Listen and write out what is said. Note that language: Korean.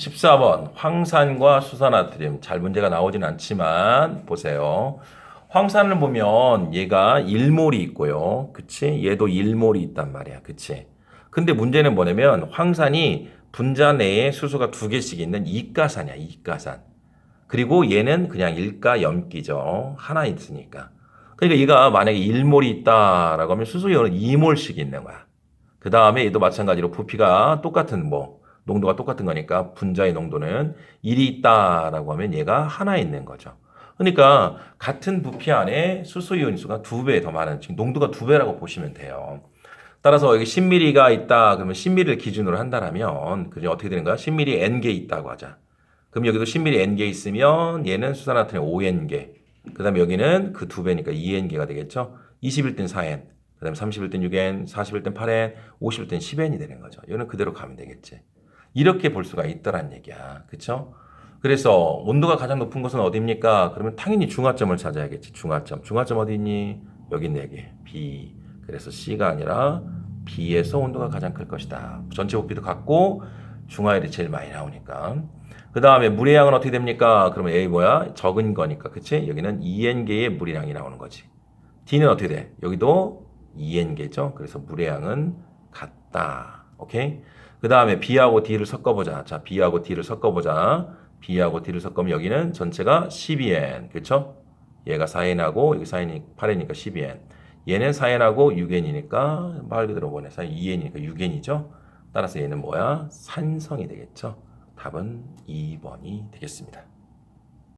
14번 황산과 수산나트륨 잘 문제가 나오진 않지만 보세요. 황산을 보면 얘가 일몰이 있고요. 그치? 얘도 일몰이 있단 말이야. 그치? 근데 문제는 뭐냐면 황산이 분자 내에 수소가 두 개씩 있는 이가산이야. 이가산. 그리고 얘는 그냥 일가 염기죠. 하나 있으니까. 그러니까 얘가 만약에 일몰이 있다라고 하면 수소연은 2몰씩 있는 거야. 그 다음에 얘도 마찬가지로 부피가 똑같은 뭐 농도가 똑같은 거니까 분자의 농도는 1이 있다라고 하면 얘가 하나 있는 거죠. 그러니까 같은 부피 안에 수소 이온 수가 두 배 더 많은 지금 농도가 두 배라고 보시면 돼요. 따라서 여기 10ml가 있다 그러면 10ml를 기준으로 한다면 그게 어떻게 되는 거야? 10ml n개 있다고 하자. 그럼 여기도 10ml n개 있으면 얘는 수산화탄이 5n개. 그다음에 여기는 그 두 배니까 2n개가 되겠죠. 21된 4n. 그다음에 31된 6n, 41된 8n, 51된 10n이 되는 거죠. 이거는 그대로 가면 되겠지. 이렇게 볼 수가 있더란 얘기야. 그쵸? 그래서 온도가 가장 높은 곳은 어디입니까? 그러면 당연히 중화점을 찾아야겠지. 중화점. 중화점 어디 있니? 여기 있네, 여기. B. 그래서 C가 아니라 B에서 온도가 가장 클 것이다. 전체 부피도 같고 중화율이 제일 많이 나오니까. 그 다음에 물의 양은 어떻게 됩니까? 그러면 A 뭐야? 적은 거니까. 그치? 여기는 2N개의 물의 양이 나오는 거지. D는 어떻게 돼? 여기도 2N개죠? 그래서 물의 양은 같다. 오케이? 그 다음에 B하고 D를 섞어보자. 자, B하고 D를 섞어보자. B하고 D를 섞으면 여기는 전체가 12N. 그쵸? 얘가 4N하고 여기 4N, 8N이니까 12N. 얘는 4N하고 6N이니까 말 그대로 보내. 2N이니까 6N이죠? 따라서 얘는 뭐야? 산성이 되겠죠? 답은 2번이 되겠습니다.